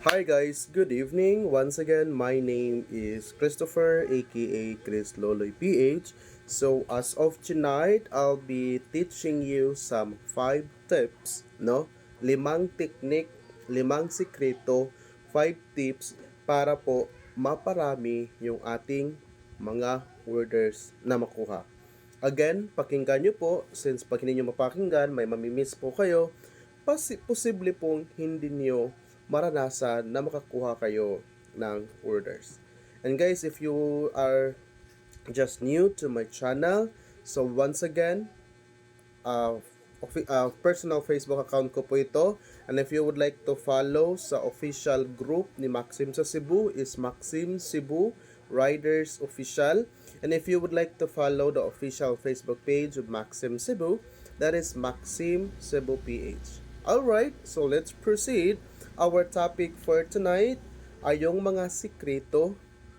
Hi guys, good evening. Once again, my name is Christopher aka Chris Loloy PH. So as of tonight, I'll be teaching you some 5 tips, no? Limang technique, limang sikreto, 5 tips para po maparami yung ating mga orders na makuha. Again, pakinggan nyo po since pag hindi nyo mapakinggan, may mamimiss po kayo, pasi- posible pong hindi nyo maranasan na makakuha kayo ng orders. And guys, if you are just new to my channel, so once again, uh, uh, personal Facebook account ko po ito. And if you would like to follow sa official group ni Maxim sa Cebu is Maxim Cebu Riders Official. And if you would like to follow the official Facebook page of Maxim Cebu, that is Maxim Cebu PH. Alright, so let's proceed. Our topic for tonight ay yung mga sikreto,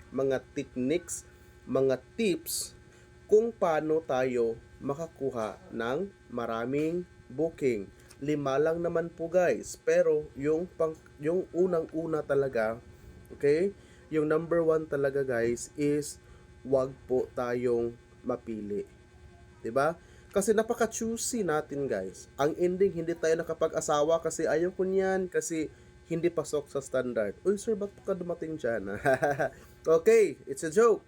mga techniques, mga tips kung paano tayo makakuha ng maraming booking. Lima lang naman po guys, pero yung pang yung unang-una talaga, okay? Yung number one talaga guys is wag po tayong mapili. 'Di ba? Kasi napaka-choosy natin guys. Ang ending hindi tayo nakapag-asawa kasi ayaw ko niyan kasi hindi pasok sa standard. Uy sir, ba't ka dumating dyan? okay, it's a joke.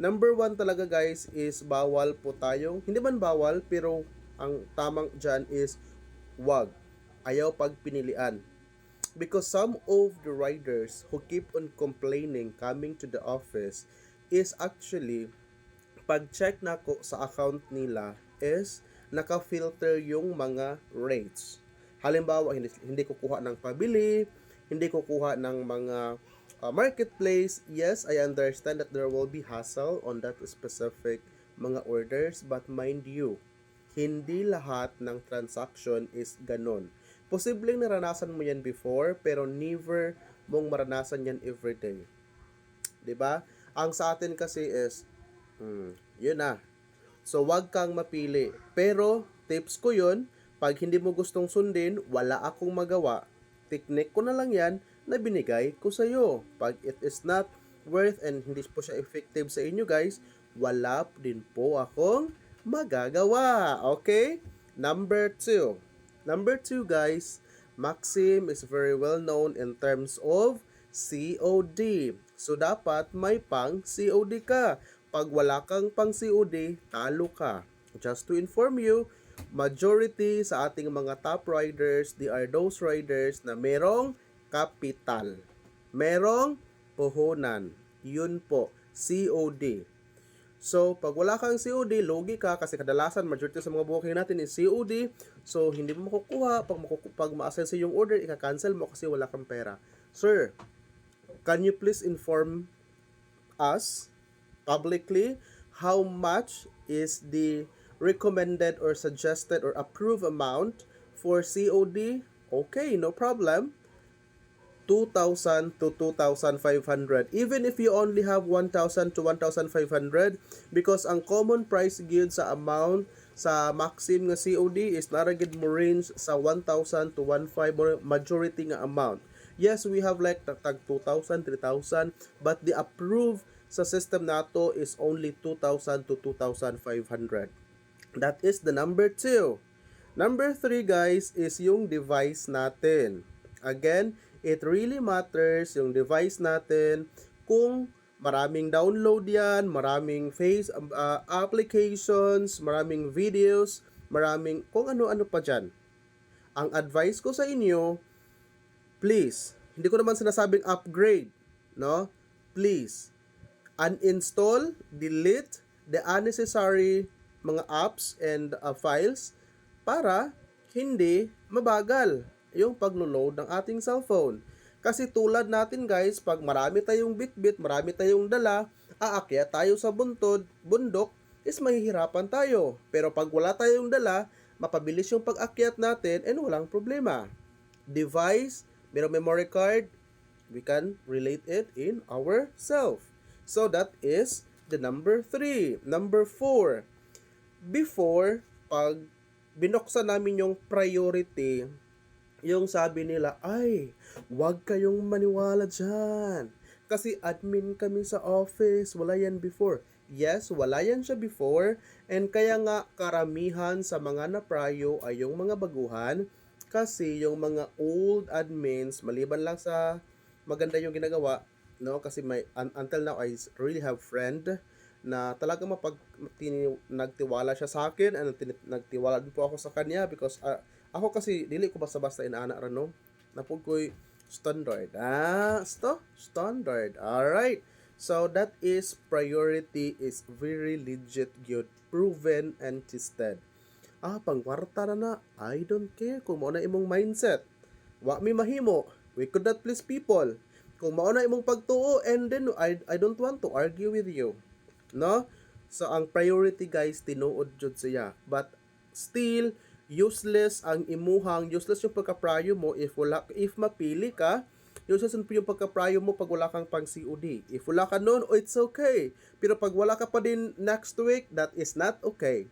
Number one talaga guys is bawal po tayong, hindi man bawal, pero ang tamang dyan is wag. Ayaw pag pinilian. Because some of the riders who keep on complaining coming to the office is actually pag-check na ko sa account nila is naka-filter yung mga rates. Halimbawa, hindi, hindi kukuha ng pabili, hindi kukuha ng mga uh, marketplace. Yes, I understand that there will be hassle on that specific mga orders, but mind you, hindi lahat ng transaction is ganon. Posibleng naranasan mo yan before, pero never mong maranasan yan everyday. ba? Ang sa atin kasi is hmm, yun na. So wag kang mapili. Pero tips ko 'yun, pag hindi mo gustong sundin, wala akong magawa. Technique ko na lang 'yan na binigay ko sa iyo. Pag it is not worth and hindi po siya effective sa inyo guys, wala din po akong magagawa. Okay? Number two. Number two, guys, Maxim is very well known in terms of COD. So, dapat may pang COD ka. Pag wala kang pang COD, talo ka. Just to inform you, majority sa ating mga top riders, they are those riders na merong kapital. Merong puhunan. Yun po, COD. So, pag wala kang COD, logi ka kasi kadalasan majority sa mga booking natin is COD. So, hindi mo makukuha. Pag, makuku- pag ma-assign sa yung order, ika-cancel mo kasi wala kang pera. Sir, can you please inform us publicly how much is the recommended or suggested or approved amount for COD? Okay, no problem. 2,000 to 2,500. Even if you only have 1,000 to 1,500 because ang common price gyud sa amount sa maxim nga COD is naragid mo range sa 1,000 to 1,500 or majority nga amount. Yes, we have like tag 2,000, 3,000 but the approved sa system nato is only 2,000 to 2,500. That is the number 2. Number 3 guys is yung device natin. Again, it really matters yung device natin kung maraming download yan, maraming face uh, applications, maraming videos, maraming kung ano-ano pa dyan. Ang advice ko sa inyo, please, hindi ko naman sinasabing upgrade, no? Please, uninstall, delete the unnecessary mga apps and uh, files para hindi mabagal yung paglo-load ng ating cellphone. Kasi tulad natin guys, pag marami tayong bitbit, marami tayong dala, aakyat tayo sa buntod, bundok, is mahihirapan tayo. Pero pag wala tayong dala, mapabilis yung pag-akyat natin and walang problema. Device, merong memory card, we can relate it in ourself. So that is the number 3. Number 4, before, pag binuksan namin yung priority yung sabi nila, ay, wag kayong maniwala dyan. Kasi admin kami sa office, wala yan before. Yes, wala yan siya before. And kaya nga karamihan sa mga naprayo ay yung mga baguhan. Kasi yung mga old admins, maliban lang sa maganda yung ginagawa, no? Kasi may, un- until now, I really have friend na talagang mapag tini, nagtiwala siya sa akin and tin- nagtiwala din po ako sa kanya because ah, ako kasi dili ko basta-basta inaana ra no? Napud ko'y standard ah sto standard all right so that is priority is very legit good proven and tested. Ah pangwarta na na. I don't care kung mao na imong mindset. Wa mi mahimo. We could not please people. Kung mao na imong pagtuo and then I, I don't want to argue with you no so ang priority guys tinuod jud siya but still useless ang imuhang useless yung pagka-prayo mo if wala if mapili ka useless yung pagka-prayo mo pag wala kang pang COD if wala ka noon oh, it's okay pero pag wala ka pa din next week that is not okay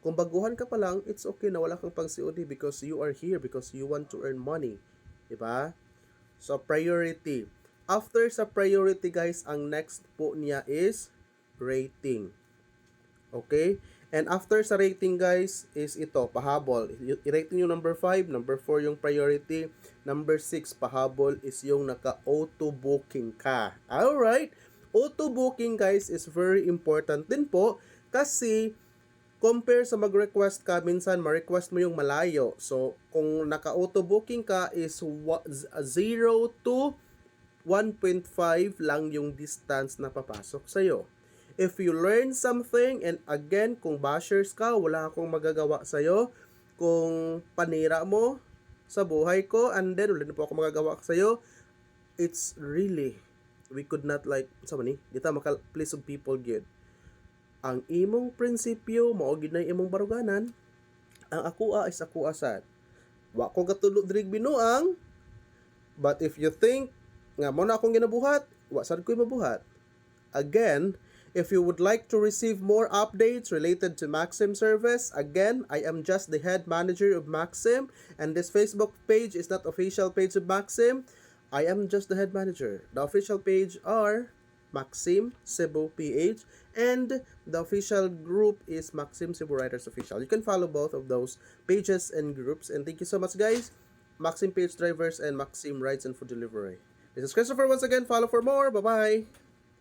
kung baguhan ka pa lang, it's okay na wala kang pang COD because you are here because you want to earn money. Diba? So, priority. After sa priority, guys, ang next po niya is rating. Okay? And after sa rating, guys, is ito, pahabol. I-rating yung number 5, number 4 yung priority, number 6, pahabol is yung naka-auto booking ka. Alright? Auto booking, guys, is very important din po kasi compare sa mag-request ka, minsan ma-request mo yung malayo. So, kung naka-auto booking ka is 0 to 1.5 lang yung distance na papasok sa'yo. If you learn something, and again, kung bashers ka, wala akong magagawa sa'yo. Kung panira mo sa buhay ko, and then wala na po ako magagawa sa'yo, it's really, we could not like, sa ni, di ta maka-please of people good. Ang imong prinsipyo, mao gid na imong baruganan, ang akoa is akoa sad. Wa ko gatulog dirig binuang, but if you think nga mo na akong ginabuhat, wa sad ko'y mabuhat. Again, if you would like to receive more updates related to Maxim service, again, I am just the head manager of Maxim, and this Facebook page is not official page of Maxim. I am just the head manager. The official page are Maxim Cebu PH, and the official group is Maxim Cebu Writers Official. You can follow both of those pages and groups. And thank you so much, guys. Maxim Page Drivers and Maxim Rides and Food Delivery. This is Christopher once again. Follow for more. Bye bye.